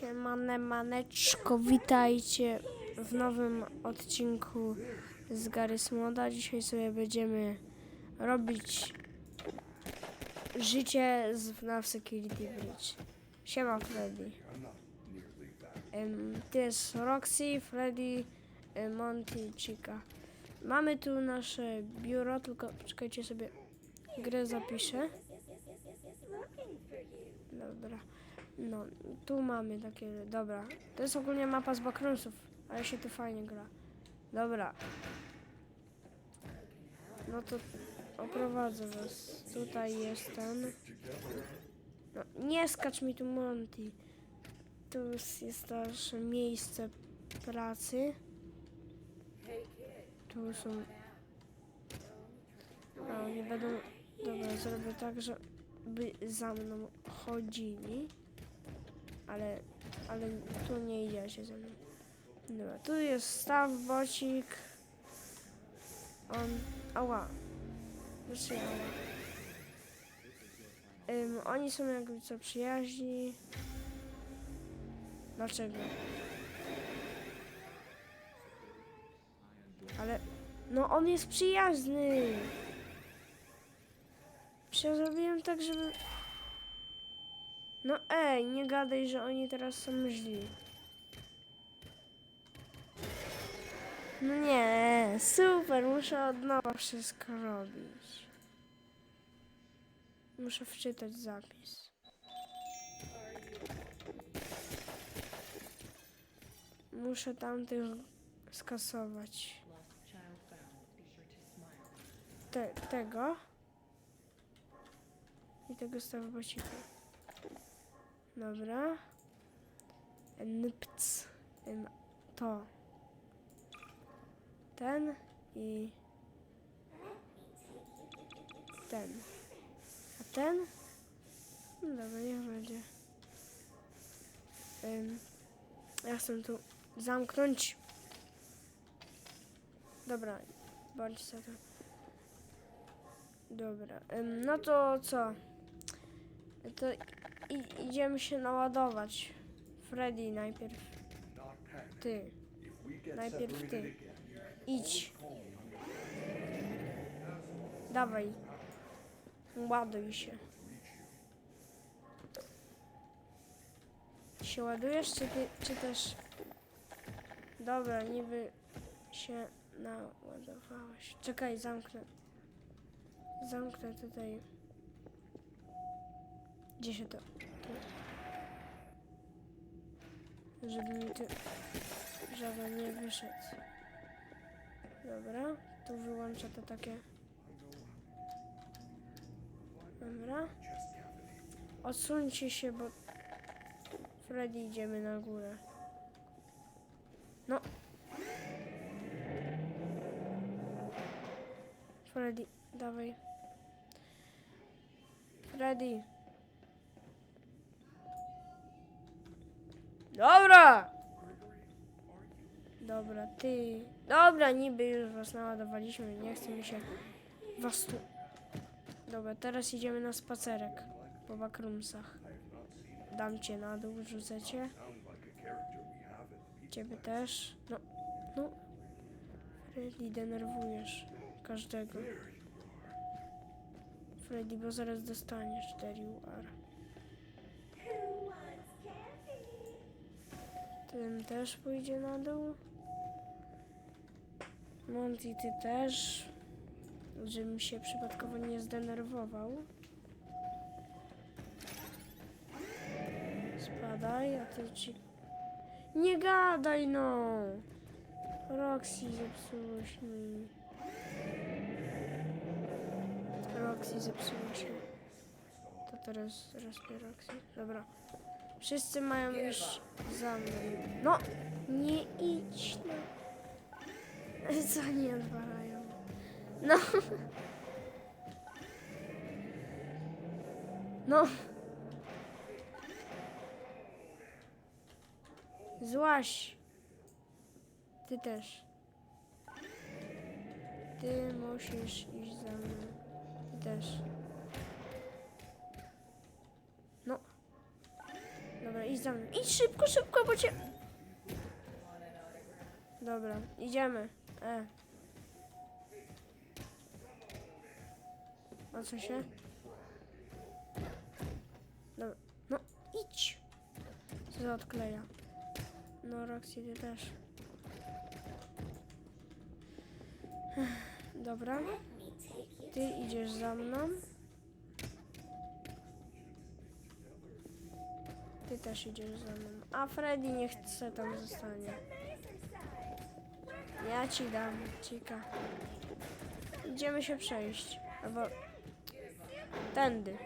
Siemane maneczko, witajcie w nowym odcinku z Garys Moda. Dzisiaj sobie będziemy robić życie z FNAF Security Bridge. Siema Freddy. Em, to jest Roxy, Freddy, em, Monty Chica. Mamy tu nasze biuro, tylko czekajcie sobie, grę zapiszę. Dobra. No, tu mamy takie, dobra. To jest ogólnie mapa z backroomsów, ale się tu fajnie gra. Dobra. No to oprowadzę was. Tutaj jest ten. No, nie skacz mi tu Monty. Tu jest nasze miejsce pracy. Tu są... A, oni będą... Dobra, zrobię tak, że by za mną chodzili. Ale, ale tu nie idziecie ze mną. Dobra, tu jest staw, bocik. On, ała. Znaczy ała. Oni są jakby co przyjaźni. Dlaczego? Ale, no on jest przyjazny. Przecież zrobiłem tak, żeby... No ej, nie gadaj, że oni teraz są źli. No nie, super, muszę od nowa wszystko robić. Muszę wczytać zapis. Muszę tamtych skasować. Te, tego. I tego stawu bocika. Dobra. Nypc. Ym, To. Ten i ten. A ten? No dobra, niech będzie. Ym, ja chcę tu zamknąć. Dobra, bądź to. Dobra, ym, no to co? To i, idziemy się naładować. Freddy najpierw. Ty. Najpierw ty. Idź. Dawaj. Ładuj się. Się ładujesz, czy ty, czy też... Dobra, niby się naładowałeś. Czekaj, zamknę. Zamknę tutaj. Gdzie się to... Żeby mi tu... Żaden nie wyszedł. Dobra, tu wyłączę to takie... Dobra. Odsuńcie się, bo... Freddy idziemy na górę. No. Freddy, dawaj. Freddy. Dobra! Dobra, ty. Dobra, niby już was naładowaliśmy, nie chce mi się was tu... Dobra, teraz idziemy na spacerek po backroomsach. Dam cię na dół, rzucę cię. Ciebie też. No, no. Freddy, denerwujesz każdego. Freddy, bo zaraz dostaniesz 4 UR. Ten też pójdzie na dół. Monty, ty też. Żebym się przypadkowo nie zdenerwował. Spadaj, a ty ci... Nie gadaj no! Roxy zepsułeś mi. Roxy zepsuło się. To teraz rozpię Roxy. Dobra. Wszyscy mają iść za mną. No! Nie idź no. Co oni odwalają? No. No. Złaś. Ty też. Ty musisz iść za mną. Ty też. Dobra, idź za mną. Idź szybko, szybko, bo cię... Dobra, idziemy. E. A co się? Dobra, no idź. Co za odkleja? No Roxy, ty też. Dobra. Ty idziesz za mną. Ty też idziesz za mną. A Freddy niech chce tam zostanie. Ja ci dam, cika. Idziemy się przejść. Albo... Tędy.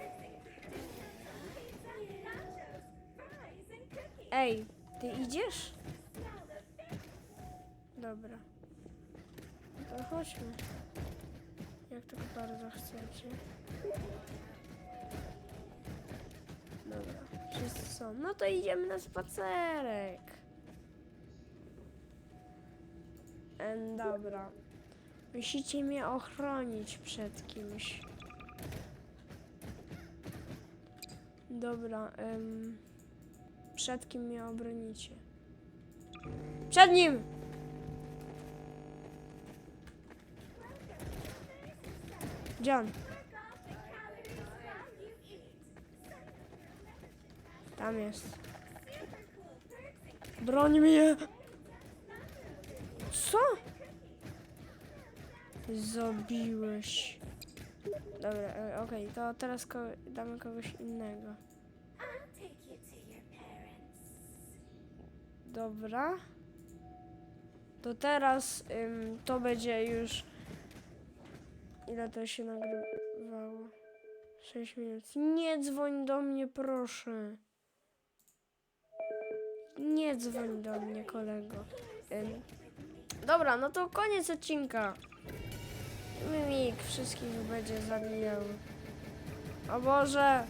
Ej, ty idziesz? Dobra. To chodźmy. Jak tak bardzo chcecie. No to idziemy na spacerek. Em, dobra. Musicie mnie ochronić przed kimś. Dobra, em, przed kim mnie obronicie? Przed nim! John. Tam jest. Broń mnie! Co? Zabiłeś. Dobra, e, okej, to teraz ko damy kogoś innego. Dobra. To teraz ym, to będzie już. Ile to się nagrywało? 6 minut. Nie dzwoń do mnie, proszę. Nie dzwoń do mnie, kolego. Dobra, no to koniec odcinka. Mimik wszystkich będzie zabijał. O Boże!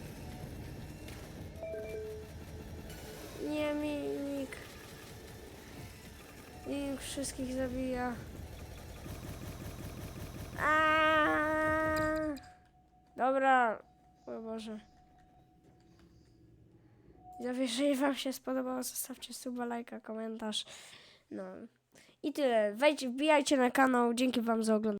Nie, Mimik. Mimik wszystkich zabija. Aaaa! Dobra. O Boże. Jeżeli wam się spodobało, zostawcie suba, lajka, komentarz. No. I tyle. Wejdź, wbijajcie na kanał. Dzięki wam za oglądanie.